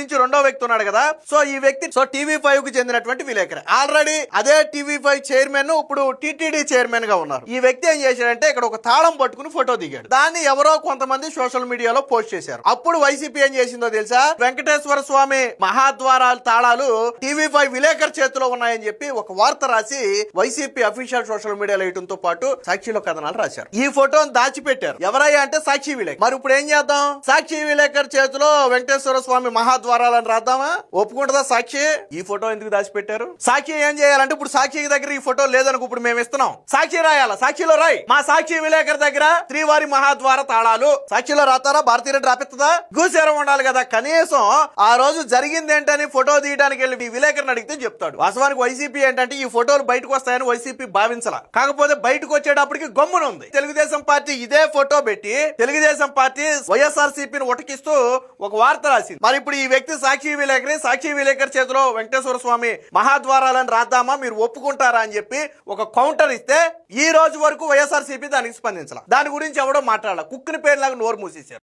నుంచి రెండో వ్యక్తి ఉన్నాడు కదా. సో ఈ వ్యక్తి సో టీవీ ఫైవ్కు చెందినటువంటి విలేకరి. ఆల్రెడీ అదే టీవీ ఫైవ్ చైర్మన్ ఇప్పుడు టీటీడీ చైర్మన్గా ఉన్నారు. ఈ వ్యక్తి ఏం చేశాడంటే ఇక్కడ ఒక తాళం పట్టుకుని ఫోటో దిగాడు. దాన్ని ఎవరో కొంతమంది సోషల్ మీడియాలో పోస్ట్ చేశారు. అప్పుడు వైసీపీ ఏం చేసిందో తెలుసా? వెంకటేశ్వర స్వామి మహాద్వారాల తాళాలు టీవీ ఫైవ్ విలేకర్ చేతిలో ఉన్నాయని చెప్పి ఒక వార్త రాసి వైసీపీ అఫీషియల్ సోషల్ మీడియాలో వేయడంతో పాటు సాక్షిలో కథనాలు రాశారు. ఈ ఫోటోని దాచిపెట్టారు. ఎవరయ్యా అంటే సాక్షి విలేకర్. మరి ఇప్పుడు ఏం చేద్దాం? సాక్షి విలేకర్ చేతిలో వెంకటేశ్వర స్వామి మహాద్వారాలని రాద్దామా? ఒప్పుకుంటుందా సాక్షి? ఈ ఫోటో ఎందుకు దాచిపెట్టారు? సాక్షి ఏం చేయాలంటే ఇప్పుడు సాక్షి దగ్గర ఈ ఫోటో లేదనుకు ఇప్పుడు మేము ఇస్తున్నాం. సాక్షి రాయాలా? సాక్షిలో రాయ్. మా సాక్షి విలేకర్ దగ్గర త్రివారి మహాద్వార తాళాలు. సాక్షిలో రాతారా భారతీయుడు రాపిస్తుందా? గూసేరం ఉండాలి కదా. కనీసం ఆ రోజు జరిగింది ఏంటని ఫోటో తీయడానికి వెళ్ళి ఈ విలేకరిని అడిగితే చెప్తాడు. వాస్తవానికి వైసీపీ ఏంటంటే ఈ ఫోటోలు బయటకు వస్తాయని వైసీపీ భావించాల. కాకపోతే బయటకు వచ్చేటప్పటికి గమ్మున ఉంది తెలుగుదేశం పార్టీ ఇదే ఫోటో పెట్టి తెలుగుదేశం పార్టీ వైఎస్ఆర్ సిపిని ఉటకిస్తూ ఒక వార్త రాసింది. మరి ఇప్పుడు ఈ వ్యక్తి సాక్షి విలేకరి సాక్షి విలేకరి చేతిలో వెంకటేశ్వర స్వామి మహాద్వారాలను రాద్దామా మీరు ఒప్పుకుంటారా అని చెప్పి ఒక కౌంటర్ ఇస్తే ఈ రోజు వరకు వైఎస్ఆర్ దానికి స్పందించాల. దాని గురించి ఎవడో మాట్లాడాల. పేరు పేరులాగా నోరు మూసేశారు.